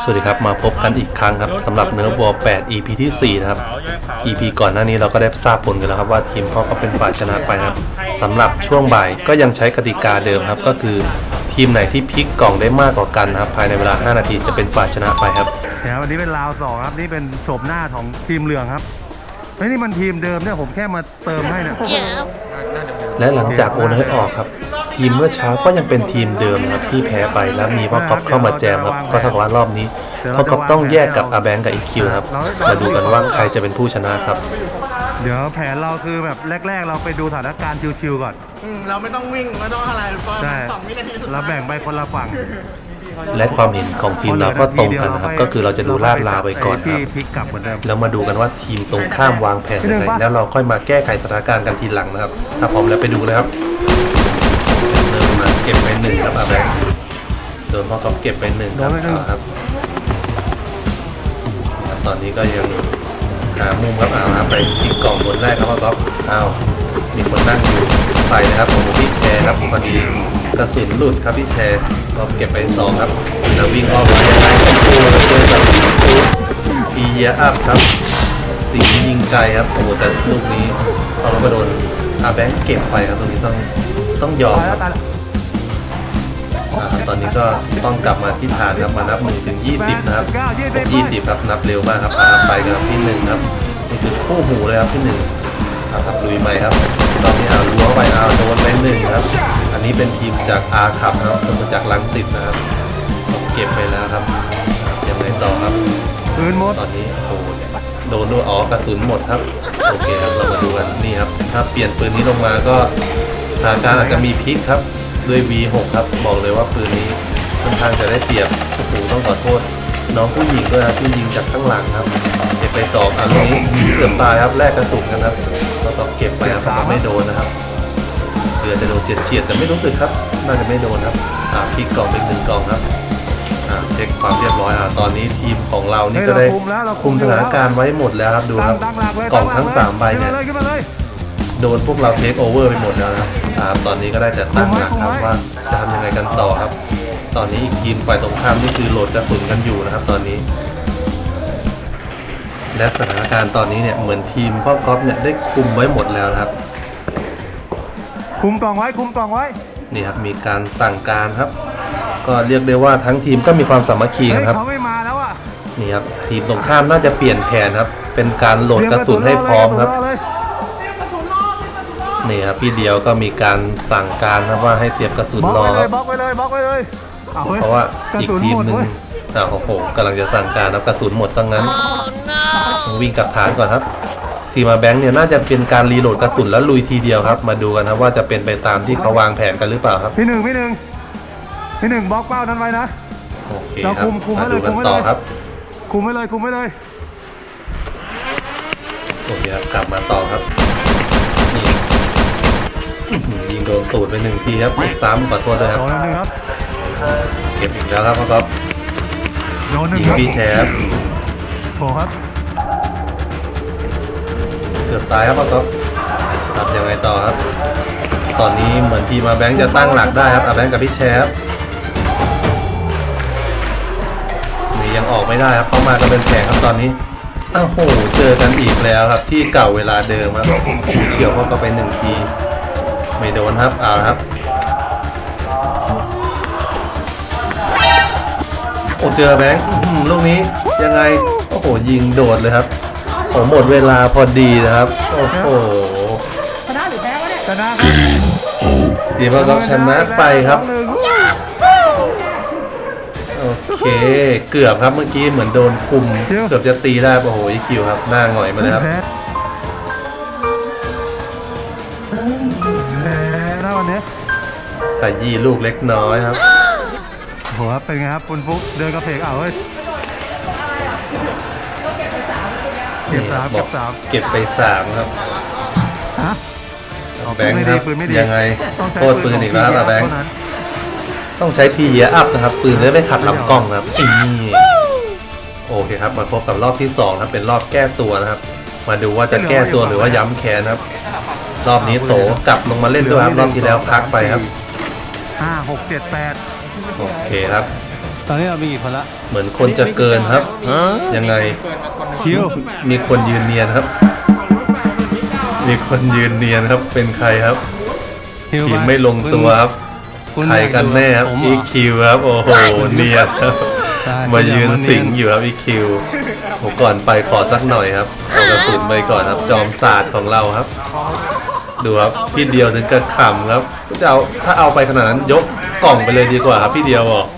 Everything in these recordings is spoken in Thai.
สวัสดีครับมาพบกันอีกครั้งครับสำหรับเนื้อบอล8 EP ที่ 4 นะครับ EP ก่อนหน้านี้เราก็ได้ทราบผลกันแล้วครับว่าทีมพ่อก็เป็นฝ่ายชนะไปนะครับสำหรับช่วงบ่ายก็ยังใช้กติกาเดิมครับ ก็คือทีมไหนที่พลิกกล่องได้มากกว่ากันนะครับภายในเวลา 5 นาทีจะเป็นฝ่ายชนะไปครับเดี๋ยววันนี้เป็นราวสองครับนี่เป็นโฉมหน้าของทีมเหลืองครับเฮ้ยนี่มันทีมเดิมเนี่ยผมแค่มาเติมให้เนี่ย และหลังจากโอนให้ออกครับ ทีมเมื่อเช้าก็ยังเป็นทีมเดิมนะครับที่แพ้ไปแล้วมีพ่อกอบเข้ามาแจมครับก็เท่ากับว่ารอบนี้พ่อกอบต้องแยกกับอาแบงกับอีคิวครับมาดูกันว่าใครจะเป็นผู้ชนะครับ เดี๋ยวแผนเราคือแบบแรก ๆ เราไปดูสถานการณ์ชิวๆก่อน อืมเราไม่ต้องวิ่งไม่ต้องอะไรเพราะใช่สองวินาทีสุดท้ายเราแบ่งไปคนละฝั่ง และความเห็นของทีมเราก็ตรงกันนะครับ ก็คือเราจะดูลาดลาวไปก่อนคที่รับพลิกกลับเหมือนเดิมแล้วมาดูกันว่าทีมตรงข้ามวางแผนยังไงแล้วเราค่อยมาแก้ไขสถานการณ์กันทีหลังนะครับ ถ้าพร้อมแล้วไปดูเลยครับเริ่มมาเก็บไปหนึ่งครับอาแบงค์โดนพ่อเขาเก็บไปหนึ่งครับเอาครับตอนนี้ก็ยังหามุมครับเอาครับไปยิงกล่องบนแรกครับพ่อก๊อฟเอามีคนนั่งอยู่ใส่นะครับผมพี่แชร์ครับพอดีกระสุนหลุดครับพี่แชร์ ก็เก็บไปสองครับแล้ววิ่งออกมายังไงกันตัวเจอกับพีเยอัพครับสีที่ยิงไกลครับโอ้โหแต่ลูกนี้เอาแล้วก็โดนอาแบงค์เก็บไปครับตรงนี้ต้องต้องยอมครับตอนนี้ก็ต้องกลับมาที่ฐานครับมานับหนึ่งถึง20นะครับครบ20ครับนับเร็วมากครับอาไปครับที่หนึ่งครับนี่คือคู่หูเลยครับที่หนึ่งครับลุยใหม่ครับตอนนี้เอาล้วงไปเอาโดนไปหนึ่งครับ นนี้เป็นทีมจากอาขับนะครับเป็นมาจากลังสิตนะครับเก็บไปแล้วครับยังไงต่อครับปืนหมดตอนนี้โอ้โหโดนด้วยอ๋อกระสุนหมดครับ โอเคครับเรามาดูกันนี่ครับ ถ้าเปลี่ยนปืนนี้ลงมาก็สถานการณ์อาจจะมีพลิกครับด้วย V6 ครับบอกเลยว่าปืนนี้ค่อนข้างจะได้เปรียบโอ้โหต้องขอโทษ น้องผู้หญิงด้วยนะที่ยิงจากข้างหลังครับเก็บไปสองอันนี้เกือบตายครับแลกกระสุนกันครับก็ต้องเก็บไปครับแต่ไม่โดนนะครับ เกือบจะโดนเฉียดเฉียดๆแต่ไม่รู้สึกครับ น่าจะไม่โดนครับอ่าพลิกกล่องเป็นหนึ่งกล่องครับอ่าเช็คความเรียบร้อยอ่าตอนนี้ทีมของเรานี่ก็ได้คุมสถานการณ์ไว้หมดแล้วครับดูครับตั้งหลักเลยกล่องทั้งสามใบเนี่ย ขึ้นมาเลยโดนพวกเราเทคโอเวอร์ไปหมดแล้วนะครับอ่าตอนนี้ก็ได้แต่ตั้งหลักครับว่าจะทำยังไงกันต่อครับ ตอนนี้อีกทีมฝ่ายตรงข้ามนี่คือโหลดกระสุนกันอยู่นะครับ ตอนนี้ และสถานการณ์ตอนนี้เนี่ยเหมือนทีมพ่อก๊อฟเนี่ยได้คุมไว้หมดแล้วนะครับ คุมกล่องไว้คุมกล่องไว้นี่ครับมีการสั่งการครับ ก็เรียกได้ว่าทั้งทีมก็มีความสามัคคีเฮ้กัยนครับเขาไม่มาแล้วอะนี่ครับทีมตรงข้ามน่าจะเปลี่ยนแผนครับ เป็นการโหลดกระสุนให้พร้อมครับเตยกะสุนเลยนี่ครับพี่เดียวก็มีการสั่งการครับว่าให้เตรียมกระสุนบล็อกรอไว้คเลรัยบบล็อกไว้เลยบล็อกไว้เลยเอาเฮ้ยเพราะว่าอีกระสุนทีมดหนึ่งเว้ยอ่าโอ้โหกำลังจะสั่งการครับกระสุนหมดซะงั้นต้องวิ่งกลับฐานก่อนครับ ทีมมาแบงค์เนี่ยน่าจะเป็นการรีโหลดกระสุนแล้วลุยทีเดียวครับ มาดูกันครับว่าจะเป็นไปตามที่เขาวางแผนกันหรือเปล่าครับพี่หนึ่งพี่หนึ่งพี่หนึ่งบล็อกเป้านั้นไว้นะโอเคเราครับคุมคุมมาไว้เลยดูกันคุมไว้ต่อเลยครับ คุมไว้เลยคุมไว้เลย โอเคครับกลับมาต่อครับนี่อื้อหือยิงโดนตูดไปหนึ่งทีครับอีกซ้ำขอโทษด้วยคโดรับนหนึ่งครับ เก็บอีกแล้วครับพ่อก๊อฟโดนหนึ่งยิงครับพี่แชร์ครับโถครับ เกือบตายครับพ่อก๊อฟครับยังไงต่อครับ ตอนนี้เหมือนทีมาแบงค์จะตั้งหลักได้ครับอาแบงค์กับพี่แชร์ครับนี่ยังออกไม่ได้ครับเข้ามากันเป็นแผงครับตอนนี้อ้าวโหเจอกันอีกแล้วครับ ที่เก่าเวลาเดิมครับเฉียวพ่อก็ไปหนึ่งทีไม่โดนครับเอาละครับ โอ้เจอแบงค์ลูกนี้ยังไงโอ้โหยิงโดดเลยครับ โอ้หมดเวลาพอดีนะครับ โอ้โหชนะครับทีมเราก็ชนะไปครับสองหนึ่งโอเค เกือบครับเมื่อกี้เหมือนโดนคุม เกือบจะตีได้ โอ้โหอีคิวครับ หน้าหงอยมาเลยครับแพ้แพ้นะวันนี้ขยี้ลูกเล็กน้อยครับโหครับเป็นไงครับคุณฟุกเดินกระเพกเอาเฮ้ย เก็บสามบเก็อกบสาม เก็บไปสามครับฮะแบงค์ครับปืนไม่ดี ยังไงต้องใช้โทษปืนอีกแล้วครับขงแบงค์เท่านั้นต้องใช้ทีเยอัพนะครับ ปืนจะได้ไม่ขัดลำกล้องครับอีโอเคครับมาพบกับรอบที่สองครับเป็นรอบแก้ตัวนะครับ มาดูว่าจะแก้ตัวหรือว่าย้ำแค้นครับ รอบนี้โตกลับลงมาเล่นด้วยครับรอบที่แล้วพักไปครับห้าหกเจ็ดแปดโอเคครับ ตอนนี้เรามีกี่คนละ เหมือนคนจะเกินครับ ยังไง คิวมีคนยืนเนียนครับ มีคนยืนเนียนครับ เป็นใครครับคิวทีมไม่ลงตัวครับคุณใครกันแน่ครับผมเหรอ EQ ครับ โอ้โห เนียนครับใช่มายืนสิงอยู่ครับ EQ ผมก่อนไปขอสักหน่อยครับเอากระสุนไปก่อนครับ จอมศาสตร์ของเราครับ ดูครับ พี่เดียวถึงกับขำครับจะเอาถ้าเอาไปขนาดนั้นยกกล่องไปเลยดีกว่าครับ พี่เดียวบอกไ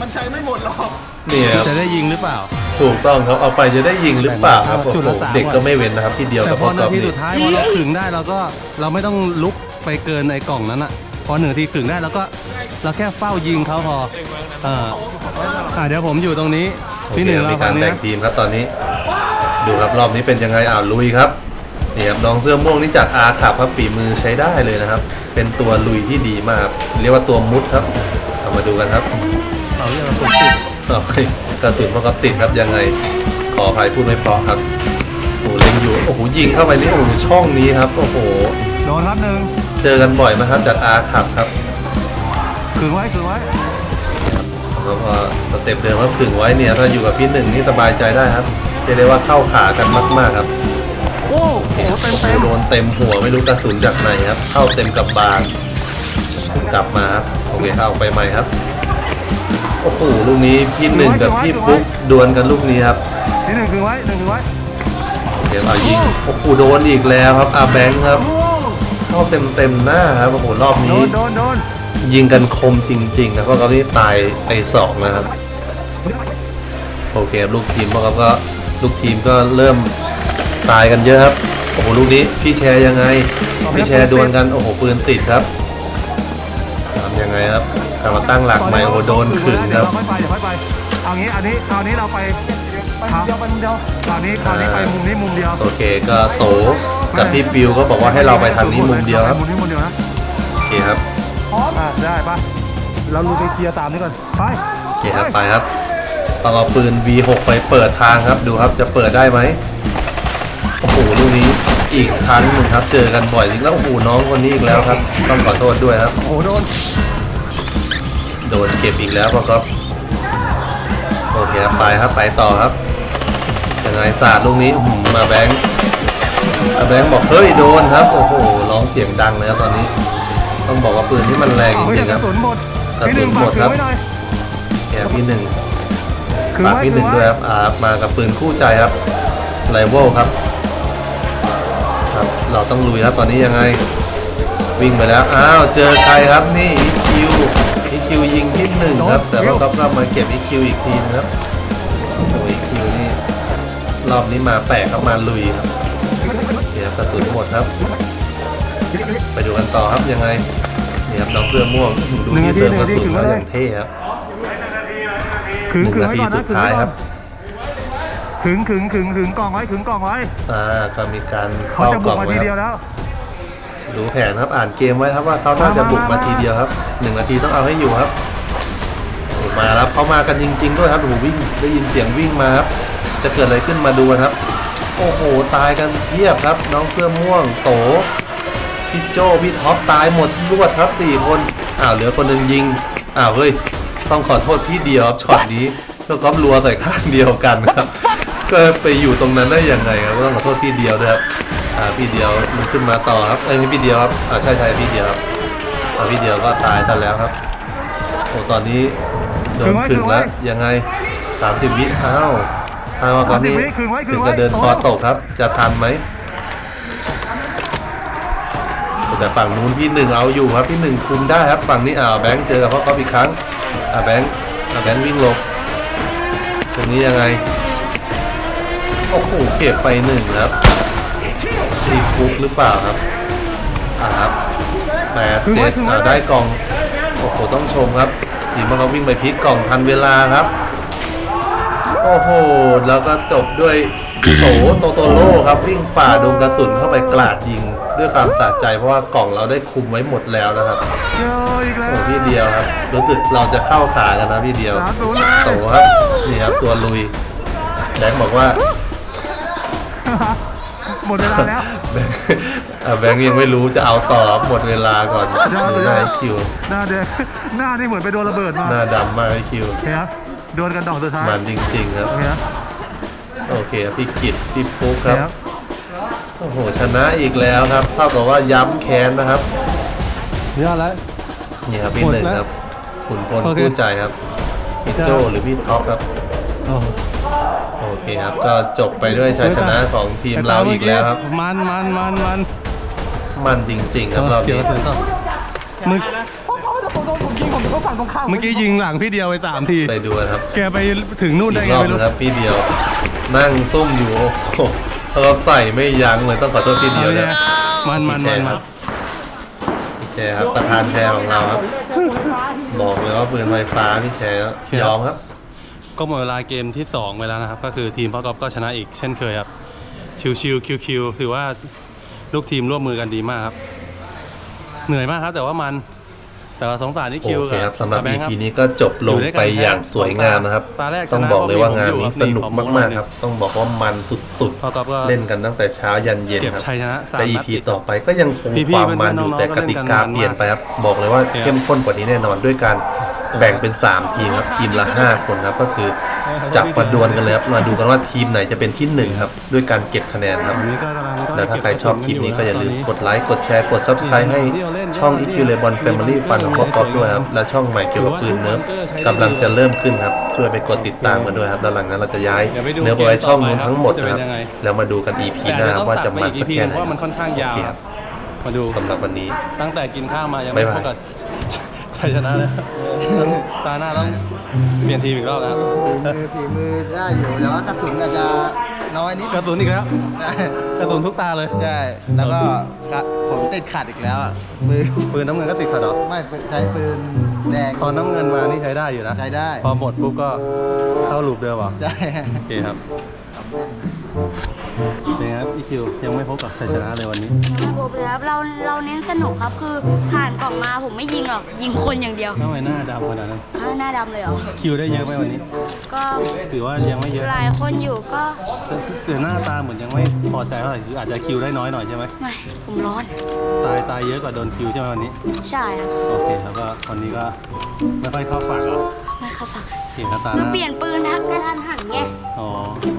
ม่ไม่มันใช้ไม่หมดหรอกนี่ครับจะได้ยิงหรือเปล่าถูกต้องครับเอาไปจะได้ยิงหรือเปล่าครับโอ้จุดโหละสามเด็กก็ไม่เว้นนะครับพี่เดียวแต่กับพพ่ออกนาอล์ฟทีนี่สุดท้ายพอเราขึงได้เราก็เราไม่ต้องลุกไปเกินไอ้กล่องนั้นอะพอหนึ่งนาทีขึงได้เราก็เราแค่เฝ้ายิงเขาพออ่าอ่าเดี๋ยวผมอยู่ตรงนี้โอพี่เคหนึ่งมีเรากาฝั่รงนี้แบ่งนะทีมครับตอนนี้ ดูครับรอบนี้เป็นยังไงอ่าวลุยครับนี่ครับน้องเสื้อม่วงนี่จากอาขับครับฝีมือใช้ได้เลยนะครับ เป็นตัวลุยที่ดีมากครับเรียกว่าตัวมุดครับเอามาดูกันครับ เราเรียกว่าคนติดโอเคกระสุนพวกเขาติดครับยังไง ขออภัยพูดไม่เพราะครับโอ้โหเล็งอยู่ โอ้โหยิงเข้าไปนี่โอ้โหช่องนี้ครับ โอ้โห โดนครับหนึ่งเจอกันบ่อยไหมครับจากอาขับครับขึงไว้ขึงไว้แล้วก็สเต็ปเดิมครับถึงไว้เนี่ยถ้าอยู่กับพี่หนึ่งนี่สบายใจได้ครับจะได้ว่าเข้าขากันมากๆครับโอ้โหเต็มเต็มโดนเต็มหัวไม่รู้กระสุนจากไหนครับ เข้าเต็มกับบานกลับมาครับโอเคเข้าไปใหม่ครับ โอ้โหลูกนี้พี่หนึ่งกับพี่ฟุ๊กดวลกันลูกนี้ครับที่หนึ่งขึงไว้หนึ่งขึงไว้เดี๋ยวเอายิงโอ้โหโดนอีกแล้วครับอาแบงค์ครับเข้าเต็มเต็มๆหน้าครับโอ้โหรอบโดนี้นโดนโดนยิงกันคมจริงๆนะเพราะเขาที่ตายไปสองนะครับโอเคครับลูกทีมพวกเขาก็ลูกทีมก็เริ่มตายกันเยอะครับโอ้โหลูกนี้พี่แชร์ยังไงพี่แชร์ดวลกันโอ้โหปืนติดครับทำยังไงครับ กลับมาตั้งหลักใหม่โอ้โหโดนขึงครับ เดี๋ยวเราค่อยไปเดี๋ยวค่อยไปเอางี้อันนี้เอานี้เราไปไปมุมเดียวไปมุมเดียวคราวนี้คราวนี้ไปมุมนี้มุมเดียวโอเคก็โตกับพี่ปิวก็บอกว่าให้เราไปทางนี้มุมเดียวครับมุมนี้มุมเดียวนะโอเคครับ อะได้ปะเราลุยไปเคลียร์ตามนี้ก่อนไปโอเคครับไปครับต้องเอาปืน V6 ไปเปิดทางครับดูครับจะเปิดได้ไหมโอ้โหลูกนี้อีกครั้งหนึ่งครับ เจอกันบ่อยจริงแล้วโอ้โหน้องคนนี้อีกแล้วครับ ต้องขอโทษด้วยครับ โอ้โหโดน โดนเก็บอีกแล้วพ่อครับโอเคครับไปครับไปต่อครับยังไงศาสตร์ลูกนี้อื้อหือมาแบงค์มาแบงค์บอกเฮ้ยโดนครับโอ้โหร้องเสียงดังเลยครับตอนนี้ ต้องบอกว่าปืนนี้มันแรงจเฮ้ยริงๆกคระรับสุนหมดกระสุนหมดครับพี่นึ่งฝากถือไว้น่อยแกพี่หนึ่งคือฝากไว้พี่หนึ่งคือไว้ด้วยครับอ่ามากับปืนคู่ใจครับไรเวลครับ ครับ เราต้องลุยครับตอนนี้ยังไง วิ่งไปแล้ว อ้าว เจอใครครับนี่ EQ EQ ยิงที่หนึ่งครับ แต่ว่าก็ก็มาเก็บ EQ อีกทีนะครับโอ้โห EQ นี่รอบนี้มาแปลกครับมาลุยครับเดี๋ยวกระสุนหมดครับ ไปดูกันต่อครับยังไงนี่ครับน้องเสื้อม่วงดูที่เติมกระสุนมาอย่างเท่ครับขึงหนึ่งขึงนาไว้ทีก่อนสุนะดท้ายครับขึงขึงขึงขึงกล่องไว้ขึงกล่องไว้อ่าก็มีการเขาเข้าจะกบุล่กองมาไว้ทีคเดียวรับแล้ว ดูแผนครับอ่านเกมไว้ครับว่าเขาน่าจะบุกมาทีเดียวครับหนึ่งนาทีต้องเอาให้อยู่ครับมาแล้วเขามากันจริง ๆ ด้วยครับโอ้โหวิ่งได้ยินเสียงวิ่งมาครับจะเกิดอะไรขึ้นมาดูกันครับ โอ้โหตายกันเพียบครับ น้องเสื้อม่วงโตพี่โจพี่ท็อปตายหมดรวดครับสี่คนอ้าวเหลือคนหนึ่งยิงอ้าวเฮ้ยต้องขอโทษพี่เดียวครับช็อตนี้ก็ก๊อฟรัวใส่ข้างเดียวกันครับก็ไปอยู่ตรงนั้นได้ยังไงครับก็ต้องขอโทษพี่เดียวด้วยครับ อ่าพี่เดียวลุกขึ้นมาต่อครับเอ้ยไม่พี่เดียวครับอ่าใช่ใช่พี่เดียวครับอ่าพี่เดียวก็ตายซะแล้วครับโอ้ตอนนี้โดนขึงแล้วยังไงสามสิบวิอ้าวอ้าวตอนนี้30วิขึงไว้ขึถึงงไว้จะเดินคอตกครับ จะทันไหมแต่ฝั่งนู้นพี่หนึ่งเอาอยู่ครับพี่หนึ่งคุมได้ครับฝั่งนี้อ่าวแบงค์เจอกับพ่อเขาอีกครั้งอ่าแบงค์อ่าแบงค์วิ่งหลบตรงนี้ยังไงโอ้โหเก็บไปหนึ่งครับ ทีฟุกหรือเปล่าครับอ่าครับแปดเจ็ดอ่าได้กล่องโอ้โหต้องชมครับทีมมันเขาวิ่งไปพลิกกล่องทันเวลาครับ โอ้โหแล้วก็จบด้วยโตโตโตโร่ครับวิ่งฝ่าดงกระสุนเข้าไปกลาดยิง ด้วยความสะใจเพราะว่ากล่องเราได้คุมไว้หมดแล้วนะครับเจออีกแล้วโอ้พี่เดียวครับ รู้สึกเราจะเข้าขากันนะพี่เดียวสามศูนย์เลยโตครับนี่ครับตัวลุยแบงค์บอกว่า หมดเวลาแล้วแบงค์อะแบงค์ยังไม่รู้จะเอาต่อหมดเวลาก่อนยอดดูยหอน้าดไอ้คิว หน้าเด็กหน้านี่เหมือนไปโดนระเบิดมาหน้าดำมากไอ้คิวโอเคครับโดนกันดอกสุดท้ายมันจริงๆครับโอเคครับโอเคครับพี่กิตพี่ฟุกโอเคครับครับ โอ้โห ชนะอีกแล้วครับ เท่ากับว่าย้ำแค้นนะครับยอดแล้วนี่ครับพี่หมดหนึ่งแล้วครับขุนพลโอเคคู่ใจครับพี่โจหรือพี่ท็อปครับ โอ้โอเคครับ ก็จบไปด้วยชัยชนะของทีมเราอีกแล้วครับ มันมันมันมันมันจริง ๆ ครับรอบเกี่ยวนี้กับต่อมึงเมื่อกี้ยิงหลังพี่เดียวไปสามทีไปดูนะครับ แกไปถึงนู่นอีได้กไงรอบไม่นึรู้งครับพี่เดียว นั่งซุ่มอยู่โอ้โหเราใส่ไม่ยั้งเลยต้องขอโทษพี่เดียวเอานะเนี่ยมันมันมันพี่แชร์ครับพี่แชร์ครับประธานแชร์ของเราครับ บอกเลยว่าปืนไฟฟ้าพี่แชร์ยอมครับ ก็หมดเวลาเกมที่ 2 ไปแล้วนะครับ ก็คือทีมพ่อกอฟก็ชนะอีกเช่นเคยครับ ชิวๆคิวๆถือว่าลูกทีมร่วมมือกันดีมากครับ เหนื่อยมากครับ แต่ว่ามันแต่ว่าสงสารที่คิวโอเคครับสำหรับแง EP คนี้ก็จบลงไปอย่างสวยงามนะครับตาแรกต้องบอกเลยว่างานนี้สนุกชนะมากๆครับ ต้องบอกว่ามันสุดพ่อกอฟก็ๆเล่นกันตั้งแต่เช้ายันเย็นเก็บครับชัยชนะสามแต่นัด EP ติดต่อไปก็ยังคงพี่ๆความมันอยู่เพื่อนๆแต่น้องๆกติกาก็เล่นกันเปลี่ยนไปครับ บอกเลยว่าโอเคเข้มข้นกว่านี้แน่นอนด้วยการ แบ่งเป็น 3 ทีมครับทีมละ 5 คนครับก็คือจับมาดวลกันเลยครับมาดูกันว่าทีมไหนจะเป็นที่หนึ่งครับ ด้วยการเก็บคะแนนครับอันนี้ก็กำลังก็แล้วถ้าใครชอบคลิปนี้ก็อย่าลืมกดไลค์กดแชร์กด subscribe ให้ที่เราเล่นช่อง EQ l e b o n Family Fun ของพ่อกอฟด้วยครับ และช่องใหม่เกี่ยวกับปืนเนิร์ฟกำลังจะเริ่มขึ้นครับ ช่วยไปกดติดตามกันด้วยครับ แล้วหลังนั้นเราจะย้ายเดี๋ยวไปดูเนื้อไปไว้ช่องนู้นทั้งหมดนะครับจะเป็นยังไงแล้วมาดูกัน EP หน้าครับว่าจะมันสักแค่ไหนเพราะว่ามันค่อนข้างยาวโอเคครับมาดูสำหรับวันนี้ตั้งแต่กินข้าวมายังไม่บ๊ายบายพบกับ ชัยชนะเลยตาหน้าต้องเปลี่ยนทีมอีกรอบแล้วมือฝีมือได้อยู่แต่ว่ากระสุนอาจจะน้อยนิดกระสุนอีกแล้วใช่กระสุนทุกตาเลย ใช่ แล้วก็ครับผมติดขัดอีกแล้วอะปืนปืนน้ำเงินก็ติดขัดเหรอ ไม่ใช้ปืนแดงตอนน้ำเงินมานี่ใช้ได้อยู่นะ ใช้ได้ พอหมดปุ๊บก็เข้าลูปเดิมเหรอ ใช่ โอเคครับ เป็นไงครับพี่คิวยังไม่พบกับชัยชนะเลยวันนี้ยังไม่พบเลยครับเราเราเน้นสนุกครับคือผ่านกล่องมาผมไม่ยิงหรอกยิงคนอย่างเดียวทำไมหน้าดำขนาดนั้นอ้าวหน้าดำเลยเหรอคิวได้เยอะไหมวันนี้ ก็ถือว่ายังไม่เยอะหลายคนอยู่ก็แต่แต่หน้าตาเหมือนยังไม่พอใจเท่าไหร่คืออาจจะคิวได้น้อยหน่อยใช่ไหมไม่ผมร้อน ตายตายเยอะกว่าโดนคิวใช่ไหมวันนี้ ใช่ครับโอเคแล้วก็วันนี้ก็ไม่ค่อยเข้าฝักหรอกไม่ ครับฝักเห็นตาหคือน้าเปลี่ยนปืนทักกระทันหันไง อ๋อ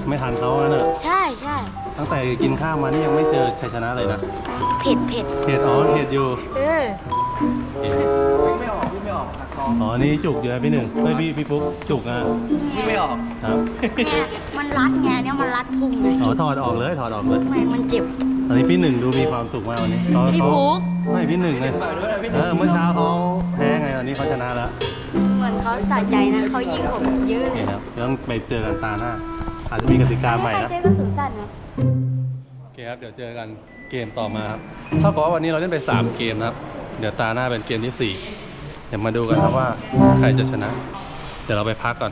ไม่ทันเขาอะเนอะใช่ใช่ตั้งแต่กินข้าวมานี่ยังไม่เจอชัยชนะเลยนะเผ็ดเผ็ดเห็ดอ๋อเห็ดอยู่เออโอเคไม่ออกวิ่งไม่ออกหักคออ๋อ นี่จุกเยอะพี่หนึ่งเฮ้ยพี่พี่ปุ๊กจุกอะวิ่งไม่ออกครับเนี่ยมันรัดไงเนี่ยมันรัดพุงเลยอ๋อถอดออกเลยถอดออกเลยไม่มันเจ็บตอนนี้พี่หนึ่งดูมีความสุขมากวันนี้เขาพี่เขาฟุกไม่พี่หนึ่งเลยเออเมื่อเช้าเขาแพ้ไงวันนี้เขาชนะแล้วเหมื อนเขาสะใจนะเขายิงผมเยอะโอเลเคยครับเดี๋ยวต้องไปเจอกันตาหน้า อาจจะมีกติกาใหม่นะใครใช้กระสุนสั้นนะ โอเคครับ เดี๋ยวเจอกันเกมต่อมาครับเท่ากับว่าวันนี้เราเล่นไป 3 เกมนะครับ เดี๋ยวตาหน้าเป็นเกมที่ 4 เดี๋ยวมาดูกันครับว่าใครจะชนะ เดี๋ยวเราไปพักก่อน